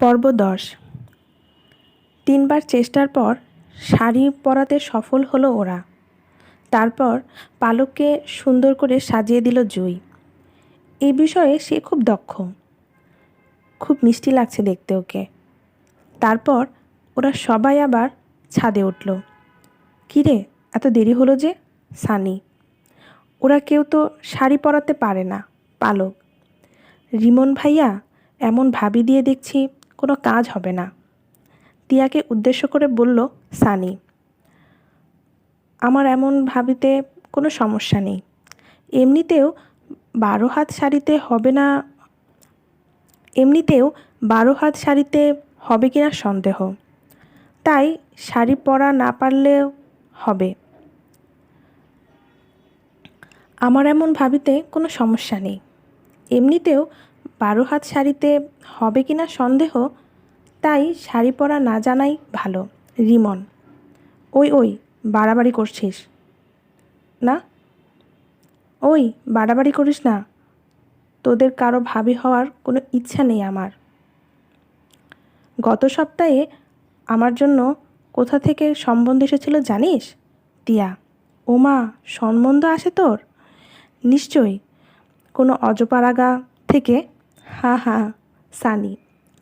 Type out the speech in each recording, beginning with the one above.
পর্ব দশ তিনবার চেষ্টার পর শাড়ি পরাতে সফল হলো ওরা। তারপর পালককে সুন্দর করে সাজিয়ে দিল জুই। এই বিষয়ে সে খুব দক্ষ। খুব মিষ্টি লাগছে দেখতে ওকে। তারপর ওরা সবাই আবার ছাদে উঠল। কিরে, এত দেরি হলো যে? সানি, ওরা কেউ তো শাড়ি পরাতে পারে না, পালক। রিমন ভাইয়া, এমন ভাবি দিয়ে দেখছি কোনো কাজ হবে না। টিয়াকে উদ্দেশ্য করে বলল, সানি, আমার এমন ভাবিতে কোনো সমস্যা নেই। এমনিতেও বারো হাত শাড়িতে হবে না, এমনিতেও বারো হাত শাড়িতে হবে কিনা সন্দেহ। তাই শাড়ি পরা না পারলেও হবে। আমার এমন ভাবিতে কোনো সমস্যা নেই। এমনিতেও বারো হাত শাড়িতে হবে কি না সন্দেহ? তাই শাড়ি পরা না জানাই ভালো। রিমন, ওই ওই, বাড়াবাড়ি করছিস। না? ওই, বাড়াবাড়ি করিস না। তোদের কারও ভাবি হওয়ার কোনো ইচ্ছা নেই আমার। গত সপ্তাহে আমার জন্য কোথা থেকে সম্বন্ধ এসেছিল জানিস? টিয়া। ওমা, সম্বন্ধ আসে তোর? নিশ্চয়ই। কোনো অজপাড়াগা থেকে হা হা, সানি,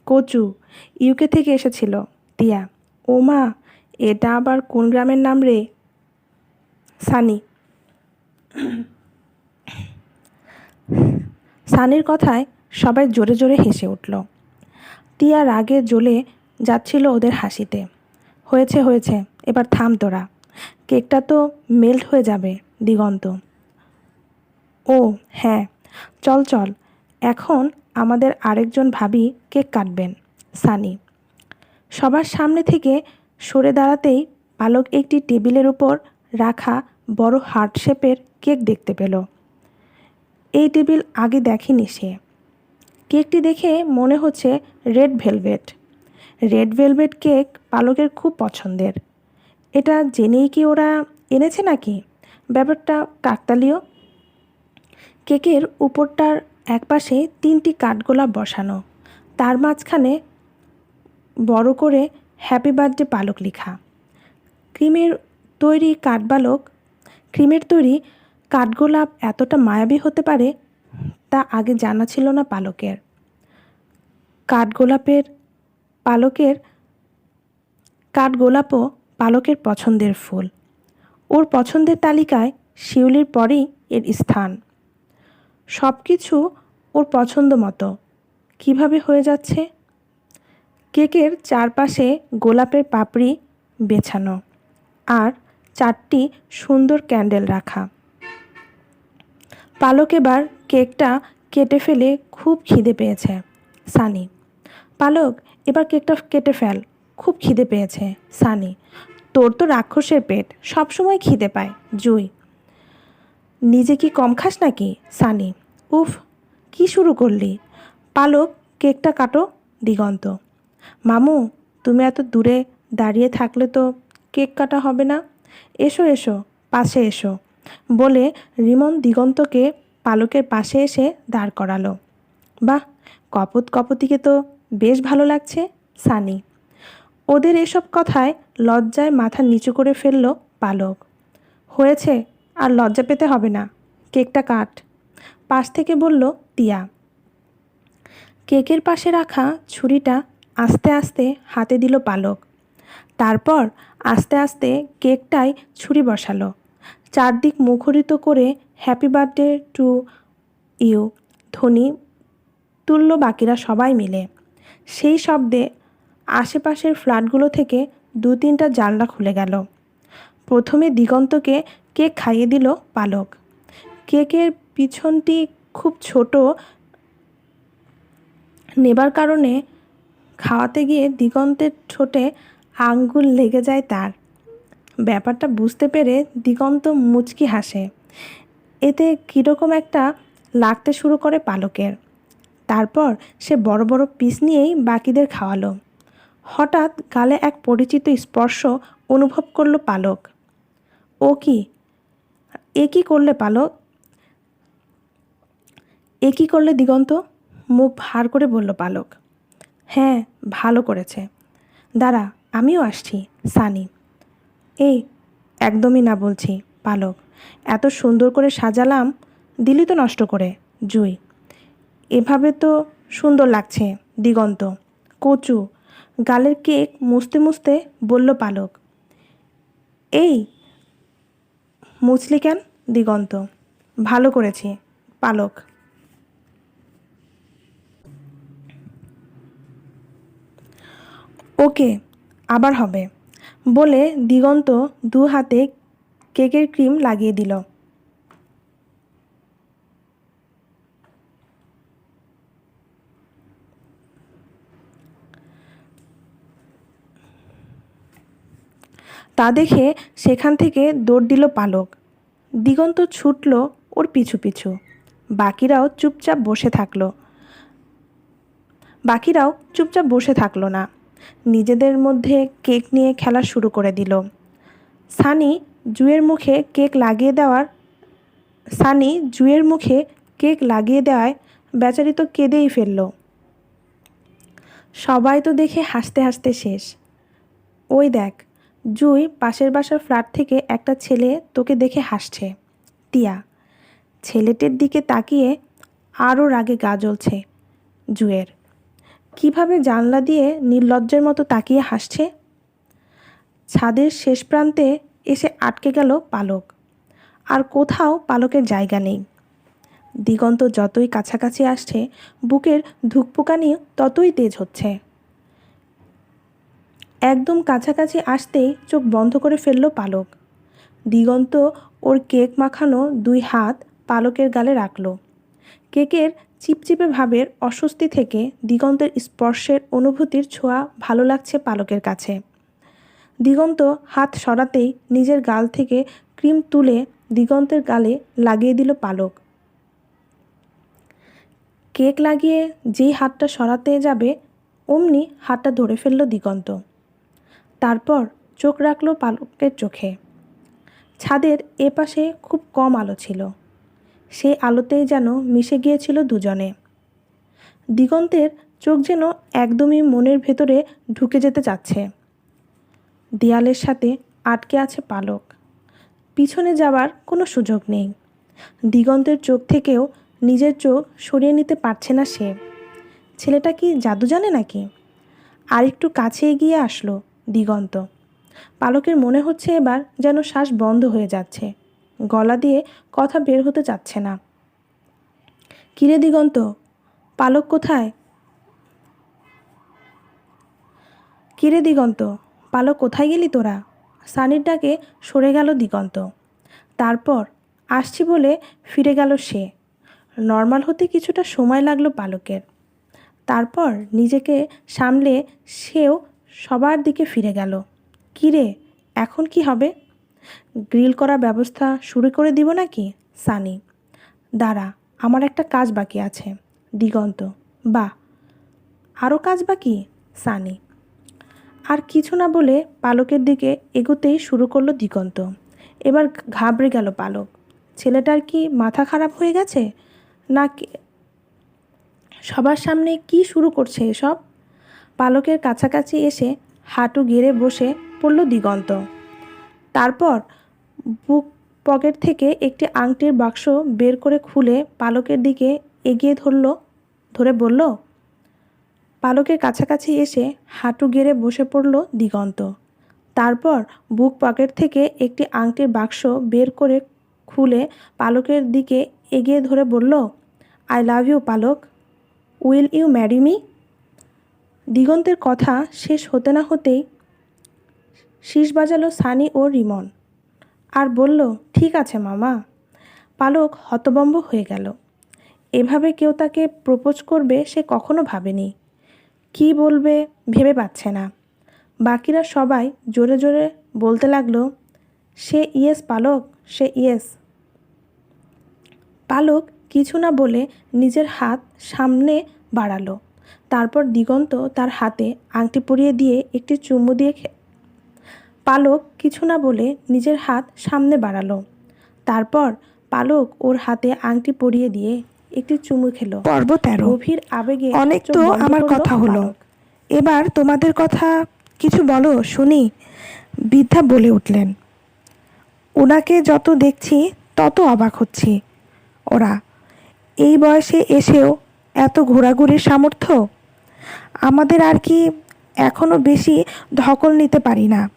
কচু, ইউকে থেকে এসেছিল। টিয়া ওমা এটা আবার কোন গ্রামের নাম রে? সানি। সানির কথায় সবাই জোরে জোরে হেসে উঠল। টিয়া রাগে জ্বলে যাচ্ছিল ওদের হাসিতে। হয়েছে হয়েছে, এবার থাম তোরা। কেকটা তো মেল্ট হয়ে যাবে, দিগন্ত। ও হ্যাঁ চল চল, এখন আমাদের আরেকজন ভাবি কেক কাটবেন, সানি। সবার সামনে থেকে সরে দাঁড়াতেই পালক একটি টেবিলের উপর রাখা বড় হার্ট শেপের কেক দেখতে পেল। এই টেবিল আগে দেখেনি সে। কেকটি দেখে মনে হচ্ছে red velvet. Red velvet cake পালকের খুব পছন্দের। এটা জেনেই কি ওরা এনেছে নাকি? ব্যাপারটা কাকতালীয়। কেকের উপরটার একপাশে তিনটি কাঠগোলাপ বসানো। তার মাঝখানে বড় করে হ্যাপি বার্থডে পালক লেখা। ক্রিমের তৈরি কাঠবালক, ক্রিমের তৈরি কাঠগোলাপ এতটা মায়াবী হতে পারে তা আগে জানা ছিল না পালকের। কাঠগোলাপের পালকের, কাঠগোলাপও পালকের পছন্দের ফুল। ওর পছন্দের তালিকায় শিউলির পরেই এর স্থান। সব কিছু ওর পছন্দ মতো। কীভাবে হয়ে যাচ্ছে? কেকের চারপাশে গোলাপের পাপড়ি বেছানো আর চারটি সুন্দর ক্যান্ডেল রাখা। পালক এবার কেকটা কেটে ফেলে খুব খিদে পেয়েছে সানি। পালক, এবার কেকটা কেটে ফেল, খুব খিদে পেয়েছে সানি। তোর তো রাক্ষসের পেট, সবসময় খিদে পায়, জুই। নিজে কি কম খাস নাকি, সানি? উফ, কি শুরু করলি? পালক, কেকটা কাটো, দিগন্ত। মামু, তুমি এত দূরে দাঁড়িয়ে থাকলে তো কেক কাটা হবে না। এসো এসো, পাশে এসো, বলে রিমন দিগন্তকে পালকের পাশে এসে দাঁড় করালো। বাহ, কপত কপতিকে তো বেশ ভালো লাগছে, সানি। ওদের এসব কথায় লজ্জায় মাথা নিচু করে ফেলল পালক। হয়েছে আর লজ্জা পেতে হবে না। কেকটা কাট। পাশ থেকে বলল, টিয়া। কেকের পাশে রাখা ছুরিটা আস্তে আস্তে হাতে দিল পালক। তারপর আস্তে আস্তে কেকটায় ছুরি বসালো। চারদিক মুখরিত করে হ্যাপি বার্থডে টু ইউ ধ্বনি তুলল বাকিরা সবাই মিলে। সেই শব্দে আশেপাশের ফ্ল্যাটগুলো থেকে দু তিনটা জানলা খুলে গেল। প্রথমে দিগন্তকে কেক খাইয়ে দিল পালক? কেকের পিছনটি খুব ছোট নেবার কারণে খাওয়াতে গিয়ে দিগন্তের ঠোঁটে আঙ্গুল লেগে যায় তার। ব্যাপারটা বুঝতে পেরে দিগন্ত মুচকি হাসে। এতে কীরকম একটা লাগতে শুরু করে পালকের। তারপর সে বড় বড় পিস নিয়েই বাকিদের খাওয়ালো। হঠাৎ গালে এক পরিচিত স্পর্শ অনুভব করল পালক। ও কি এ কী করলে পালক এ কী করলে দিগন্ত? মুখ ভার করে বলল, পালক। হ্যাঁ ভালো করেছে। দাঁড়া, আমিও আসছি, সানি। এই একদমই না বলছি, পালক। এত সুন্দর করে সাজালাম, দিলি তো নষ্ট করে, জুই। এভাবে তো সুন্দর লাগছে, দিগন্ত। কচু, গালের কেক মুছতে মুছতে বলল, পালক। এই মুছলি কেন, দিগন্ত? ভালো করেছি, পালক। ওকে, আবার হবে। বলে দিগন্ত দু হাতে কেকের ক্রিম লাগিয়ে দিল। তা দেখে সেখান থেকে দৌড় দিল পালক। দিগন্ত ছুটল ওর পিছু পিছু। বাকিরাও চুপচাপ বসে থাকল। বাকিরাও চুপচাপ বসে থাকল না। নিজেদের মধ্যে কেক নিয়ে খেলা শুরু করে দিল। সানি জুয়ের মুখে কেক লাগিয়ে দেওয়ার, সানি জুয়ের মুখে কেক লাগিয়ে দেওয়ায় বেচারি তো কেঁদেই ফেলল। সবাই তো দেখে হাসতে হাসতে শেষ। ওই দেখ জুই পাশের বাসার ফ্ল্যাট থেকে একটা ছেলে তোকে দেখে হাসছে। টিয়া, ছেলেটির দিকে তাকিয়ে আরও রাগে গা জ্বলছে জুয়ের। কীভাবে জানলা দিয়ে নির্লজ্জের মতো তাকিয়ে হাসছে? ছাদের শেষ প্রান্তে এসে আটকে গেল পালক। আর কোথাও পালকের জায়গা নেই। দিগন্ত যতই কাছাকাছি আসছে, বুকের ধুকপুকানি ততই তেজ হচ্ছে। একদম কাছাকাছি আসতেই চোখ বন্ধ করে ফেলল পালক। দিগন্ত ওর কেক মাখানো দুই হাত পালকের গালে রাখল। কেকের চিপচিপে ভাবের অস্বস্তি থেকে দিগন্তের স্পর্শের অনুভূতির ছোঁয়া ভালো লাগছে পালকের কাছে। দিগন্ত হাত সরাতেই নিজের গাল থেকে ক্রিম তুলে দিগন্তের গালে লাগিয়ে দিল পালক। কেক লাগিয়ে যেই হাতটা সরাতে যাবে, অমনি হাতটা ধরে ফেলল দিগন্ত। তারপর চোখ রাখল পালকের চোখে। ছাদের এপাশে খুব কম আলো ছিল। সে আলোতেই যেন মিশে গিয়েছিল দুজনে। দিগন্তের চোখ যেন একদমই মনের ভেতরে ঢুকে যেতে চাচ্ছে। দেয়ালের সাথে আটকে আছে পালক। পিছনে যাওয়ার কোনো সুযোগ নেই। দিগন্তের চোখ থেকেও নিজের চোখ সরিয়ে নিতে পারছে না সে। ছেলেটা কি জাদু জানে নাকি? আর একটু কাছে এগিয়ে আসলো। দিগন্ত। পালকের মনে হচ্ছে এবার যেন শ্বাস বন্ধ হয়ে যাচ্ছে। গলা দিয়ে কথা বের হতে চাচ্ছে না। কিরে দিগন্ত, পালক কোথায়? কিরে দিগন্ত, পালক কোথায় গেলি তোরা? সানির ডাকে সরে গেল দিগন্ত। তারপর, আসছি বলে ফিরে গেল সে। নর্মাল হতে কিছুটা সময় লাগল পালকের। তারপর নিজেকে সামলে সেও সবার দিকে ফিরে গেল। কিরে এখন কি হবে? গ্রিল করার ব্যবস্থা শুরু করে দিব নাকি, সানি? দাঁড়া, আমার একটা কাজ বাকি আছে, দিগন্ত। বা আরও কাজ বাকি, সানি? আর কিছু না বলে পালকের দিকে এগোতেই শুরু করল দিগন্ত। এবার ঘাবড়ে গেল পালক। ছেলেটার কি মাথা খারাপ হয়ে গেছে? না সবার সামনে কি শুরু করছে এসব? পালকের কাছাকাছি এসে হাঁটু গেড়ে বসে পড়ল দিগন্ত। তারপর বুক পকেট থেকে একটি আংটির বাক্স বের করে খুলে পালকের দিকে এগিয়ে ধরল, ধরে বলল, পালকের কাছাকাছি এসে হাঁটু গেড়ে বসে পড়ল দিগন্ত। তারপর বুক পকেট থেকে একটি আংটির বাক্স বের করে খুলে পালকের দিকে এগিয়ে ধরে বলল, I love you Palak. Will you marry me? দিগন্তের কথা শেষ হতে না হতেই শীষ বাজালো সানি ও রিমন। আর বলল, ঠিক আছে মামা। পালক হতবম্ব হয়ে গেল। এভাবে কেউ তাকে প্রপোজ করবে সে কখনো ভাবেনি। কি বলবে ভেবে পাচ্ছে না। বাকিরা সবাই জোরে জোরে বলতে লাগল, সে ইয়েস পালক, সে ইয়েস। পালক কিছু না বলে নিজের হাত সামনে বাড়ালো। তারপর দিগন্ত তার হাতে আংটি পরিয়ে দিয়ে একটি চুমু দিয়ে পালক কিছু না বলে নিজের হাত সামনে বাড়ালো। তারপর পালক ওর হাতে আংটি পরিয়ে দিয়ে একটি চুমু খেলো। পর্ব তেরো। গভীর আবেগে অনেক তো আমার কথা হলো। এবার তোমাদের কথা কিছু বলো শুনি। বৃদ্ধা বলে উঠলেন ওনাকে যত দেখছি তত অবাক হচ্ছি। ওরা এই বয়সে এসেও এত ঘোরাঘুরির সামর্থ্য? আমাদের আর কি এখনও বেশি ধকল নিতে পারি না।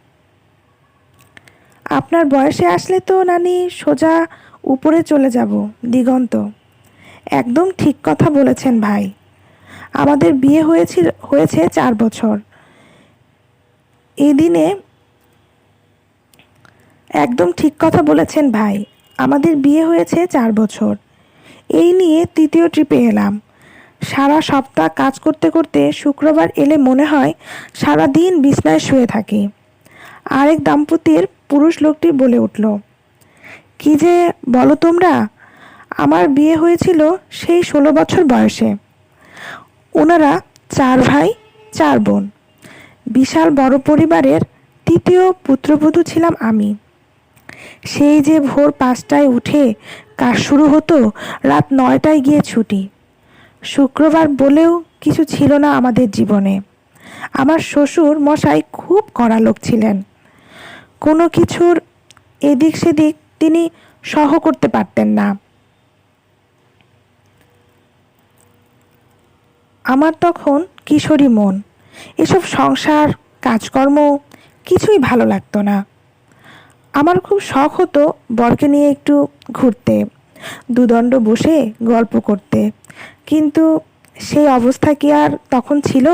আপনার বয়সে আসলে তো নানি সোজা উপরে চলে যাব, দিগন্ত। একদম ঠিক কথা বলেছেন ভাই। আমাদের বিয়ে হয়েছিল হয়েছে চার বছর। এই দিনে একদম ঠিক কথা বলেছেন ভাই। আমাদের বিয়ে হয়েছে চার বছর। এই নিয়ে তৃতীয় ট্রিপে এলাম। সারা সপ্তাহ কাজ করতে করতে শুক্রবার এলে মনে হয় সারা দিন বিছনায় শুয়ে থাকি। আরেক দাম্পত্যের পুরুষ লোকটি বলে উঠল, কি যে বলো তোমরা, আমার বিয়ে হয়েছিল সেই ষোলো বছর বয়সে। ওনারা চার ভাই, চার বোন। বিশাল বড় পরিবারের তৃতীয় পুত্রবধূ ছিলাম আমি। সেই যে ভোর পাঁচটায় উঠে কাজ শুরু হতো, রাত নয়টায় গিয়ে ছুটি। শুক্রবার বলেও কিছু ছিল না আমাদের জীবনে। আমার শ্বশুর মশাই খুব কড়া লোক ছিলেন। কোনো কিছুর এদিক সেদিক তিনি সহ করতে পারতেন না। আমার তখন কিশোরী মন। এসব সংসার, কাজকর্ম কিছুই ভালো লাগতো না। আমার খুব শখ হতো বরকে নিয়ে একটু ঘুরতে, দুদণ্ড বসে গল্প করতে। কিন্তু সেই অবস্থা কি আর তখন ছিল?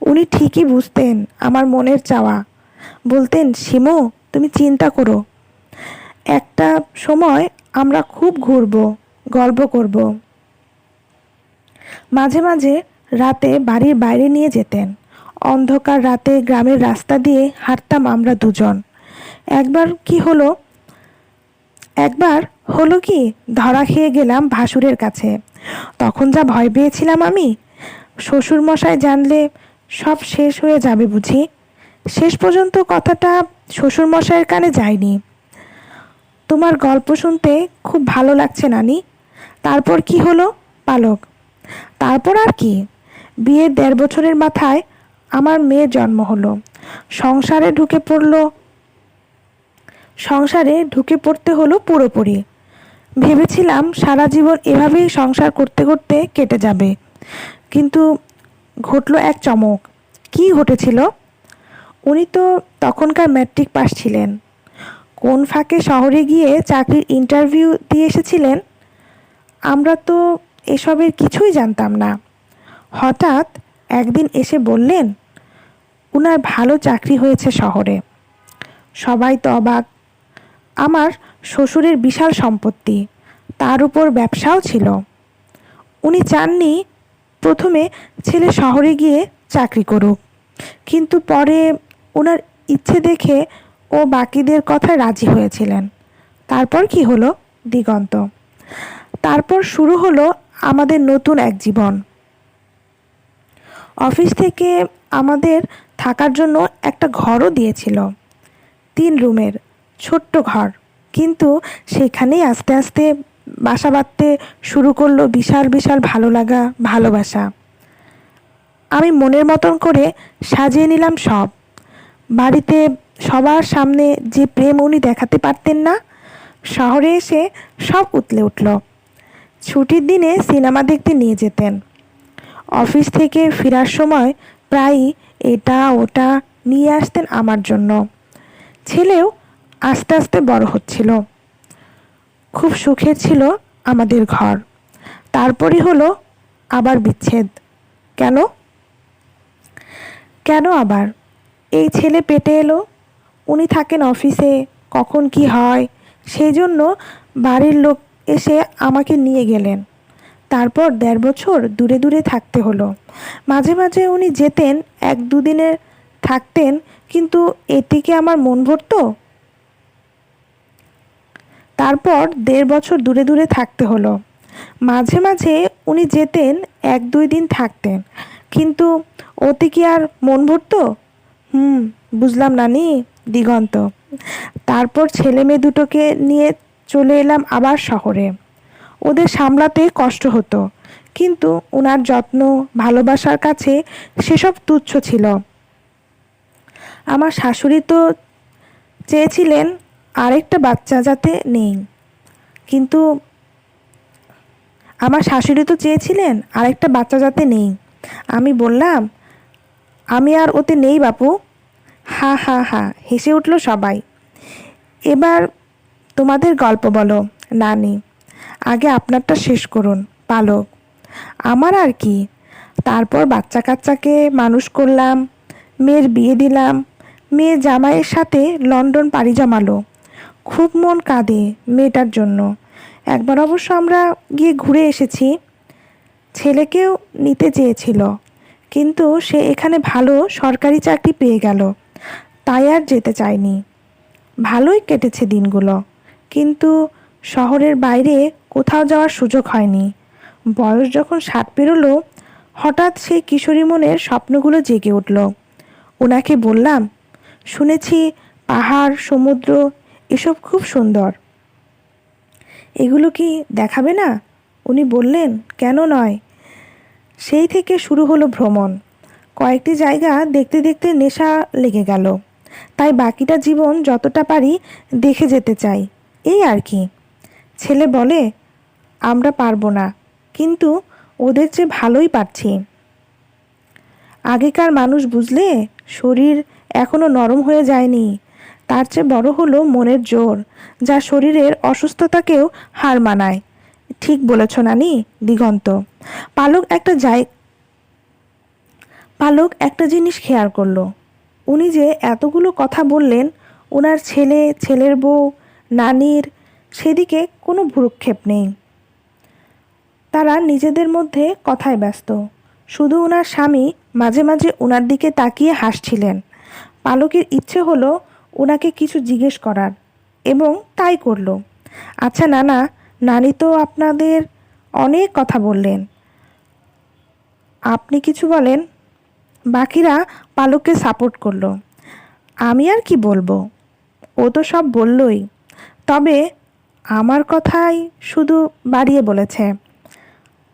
উনি ঠিকই বুঝতেন আমার মনের চাওয়া। বলতেন, শিমু, তুমি চিন্তা করো। একটা সময় আমরা খুব ঘুরবো, গল্প করব। মাঝে মাঝে রাতে বাড়ির বাইরে নিয়ে যেতেন। অন্ধকার রাতে গ্রামের রাস্তা দিয়ে হাঁটতাম আমরা দুজন। একবার কি হলো? একবার হলো কি? ধরা খেয়ে গেলাম ভাসুরের কাছে। তখন যা ভয় পেয়েছিলাম আমি? শ্বশুর মশাই জানলে সব শেষ হয়ে যাবে বুঝি। শেষ পর্যন্ত কথাটা শ্বশুর মশাইয়ের কানে যায়নি। তোমার গল্প শুনতে খুব ভালো লাগছে নানি। তারপর কি হলো, পালক? তারপর আর কি? বিয়ের দেড় বছরের মাথায় আমার মেয়ের জন্ম হলো। সংসারে ঢুকে পড়ল, সংসারে ঢুকে পড়তে হলো পুরোপুরি। ভেবেছিলাম সারা জীবন এভাবেই সংসার করতে করতে কেটে যাবে। কিন্তু ঘটলো এক চমক। কি ঘটেছিল? উনি তো তখনকার ম্যাট্রিক পাস ছিলেন। কোন ফাঁকে শহরে গিয়ে চাকরির ইন্টারভিউ দিয়ে এসেছিলেন? আমরা তো এসবের কিছুই জানতাম না। হঠাৎ একদিন এসে বললেন, উনার ভালো চাকরি হয়েছে শহরে। সবাই তো অবাক। আমার শ্বশুরের বিশাল সম্পত্তি, তার উপর ব্যবসাও ছিল। উনি চাননি প্রথমে ছেলে শহরে গিয়ে চাকরি করুক, কিন্তু পরে ওনার ইচ্ছে দেখে ও বাকিদের কথায় রাজি হয়েছিলেন। তারপর কি হলো? দিগন্ত। তারপর শুরু হলো আমাদের নতুন এক জীবন। অফিস থেকে আমাদের থাকার জন্য একটা ঘরও দিয়েছিল। তিন রুমের, ছোট্ট ঘর। কিন্তু সেখানেই আস্তে আস্তে বাসা বাঁধতে শুরু করল বিশাল বিশাল ভালো লাগা ভালোবাসা। আমি মনের মতন করে সাজিয়ে নিলাম সব। বাড়িতে সবার সামনে যে প্রেম উনি দেখাতে পারতেন না, শহরে এসে সব উতলে উঠল। ছুটির দিনে সিনেমা দেখতে নিয়ে যেতেন। অফিস থেকে ফেরার সময় প্রায়ই এটা, ওটা নিয়ে আসতেন আমার জন্য। ছেলেও আস্তে আস্তে বড় হচ্ছিল। খুব সুখে ছিল আমাদের ঘর। তারপরই হলো আবার বিচ্ছেদ। কেন? কেন আবার? এই ছেলে পেটে এলো। উনি থাকেন অফিসে। কখন কি হয়? সেই জন্য বাড়ির লোক এসে আমাকে নিয়ে গেলেন। তারপর দেড় বছর দূরে দূরে থাকতে হলো। মাঝে মাঝে উনি যেতেন, এক দুদিনের থাকতেন, কিন্তু এটিকে আমার মন ভরতো? তারপর দেড় বছর দূরে দূরে থাকতে হলো। মাঝে মাঝে উনি যেতেন, এক দুই দিন থাকতেন। কিন্তু ওতে কি আর মন ভরত? হুম, বুঝলাম নানি, দিগন্ত। তারপর ছেলে মেয়ে দুটোকে নিয়ে চলে এলাম আবার শহরে। ওদের সামলাতে কষ্ট হতো, কিন্তু ওনার যত্ন, ভালোবাসার কাছে সেসব তুচ্ছ ছিল। আমার শাশুড়ি তো চেয়েছিলেন আরেকটা বাচ্চা যাতে নেই। কিন্তু আমার শাশুড়ি তো চেয়েছিলেন আরেকটা বাচ্চা যাতে নেই। আমি বললাম, আমি আর ওতে নেই বাপু। হা হা হা, হেসে উঠল সবাই। এবার তোমাদের গল্প বলো, নানি। আগে আপনারটা শেষ করুন, পালক। আমার আর কি। তারপর বাচ্চা কাচ্চাকে মানুষ করলাম, মেয়ের বিয়ে দিলাম, মেয়ে জামাইয়ের সাথে লন্ডন পাড়ি জমালো। খুব মন কাঁদে মেয়েটার জন্য। একবার অবশ্য আমরা গিয়ে ঘুরে এসেছি। ছেলেকেও নিতে চেয়েছিল। কিন্তু সে এখানে ভালো সরকারি চাকরি পেয়ে গেল। তাই আর যেতে চায়নি। ভালোই কেটেছে দিনগুলো। কিন্তু শহরের বাইরে কোথাও যাওয়ার সুযোগ হয়নি। বয়স যখন ষাট পেরোলো, হঠাৎ সেই কিশোরী মনের স্বপ্নগুলো জেগে উঠল। ওনাকে বললাম, শুনেছি পাহাড়, সমুদ্র এসব খুব সুন্দর। এগুলো কি দেখাবে না? উনি বললেন, কেন নয়। সেই থেকে শুরু হলো ভ্রমণ। কয়েকটি জায়গা দেখতে দেখতে নেশা লেগে গেল। তাই বাকিটা জীবন যতটা পারি দেখে যেতে চাই। এই আর কি। ছেলে বলে, আমরা পারব না। কিন্তু ওদের চেয়ে ভালোই পারছি। আগেকার মানুষ বুঝলে, শরীর এখনও নরম হয়ে যায়নি। তার চেয়ে বড় হলো মনের জোর, যা শরীরের অসুস্থতাকেও হার মানায়। ঠিক বলেছ নানি দিগন্ত। পালক একটা যাই পালক একটা জিনিস খেয়াল করল। উনি যে এতগুলো কথা বললেন ওনার ছেলে, ছেলের বউ, নানির, সেদিকে কোনো ভ্রুক্ষেপ নেই। তারা নিজেদের মধ্যে কথায় ব্যস্ত। শুধু ওনার স্বামী মাঝে মাঝে ওনার দিকে তাকিয়ে হাসছিলেন। পালকের ইচ্ছে হলো ওনাকে কিছু জিজ্ঞেস করার এবং তাই করল। আচ্ছা নানা, নানি তো আপনাদের অনেক কথা বললেন। আপনি কিছু বলেন? বাকিরা পালককে সাপোর্ট করল। আমি আর কি বলব? ও তো সব বললই। তবে আমার কথাই শুধু বাড়িয়ে বলেছে।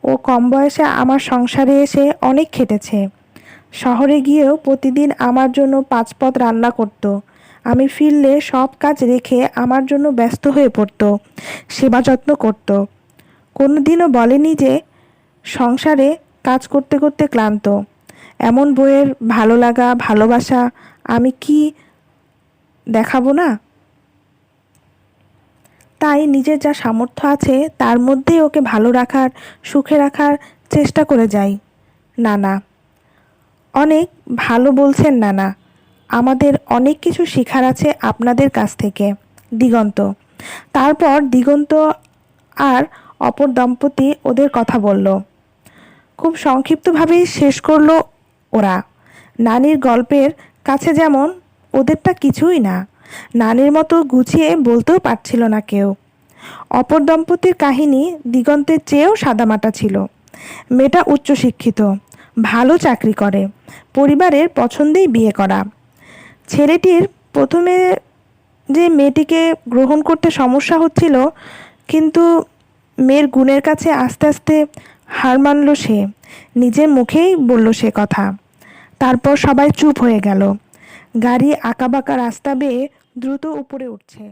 ও কম বয়সে আমার সংসারে এসে অনেক খেটেছে। শহরে গিয়েও প্রতিদিন আমার জন্য পাঁচ পথ রান্না করতো। আমি ফিরলে সব কাজ রেখে আমার জন্য ব্যস্ত হয়ে পড়তো, সেবা যত্ন করত। কোনো দিনও বলেনি যে সংসারে কাজ করতে করতে ক্লান্ত। এমন বইয়ের ভালো লাগা, ভালোবাসা আমি কি দেখাবো না? তাই নিজের যা সামর্থ্য আছে তার মধ্যেই ওকে ভালো রাখার, সুখে রাখার চেষ্টা করে যাই। নানা। অনেক ভালো বলছেন নানা। আমাদের অনেক কিছু শেখার আছে আপনাদের কাছ থেকে। দিগন্ত। তারপর দিগন্ত আর অপর দম্পতি ওদের কথা বলল। খুব সংক্ষিপ্তভাবেই শেষ করল ওরা। নানির গল্পের কাছে যেমন ওদেরটা কিছুই না, নানির মতো গুছিয়ে বলতেও পারছিল না কেউ। অপর দম্পতির কাহিনী দিগন্তের চেয়েও সাদামাটা ছিল। মেয়েটা উচ্চশিক্ষিত, ভালো চাকরি করে, পরিবারের পছন্দেই বিয়ে করা। ছেলেটির প্রথমে যে মেয়েটিকে গ্রহণ করতে সমস্যা হচ্ছিল, কিন্তু মেয়ের গুণের কাছে আস্তে আস্তে হার মানল সে। নিজের মুখেই বলল সে কথা। তারপর সবাই চুপ হয়ে গেল। গাড়ি আঁকাবাঁকা রাস্তা বেয়ে দ্রুত উপরে উঠছে।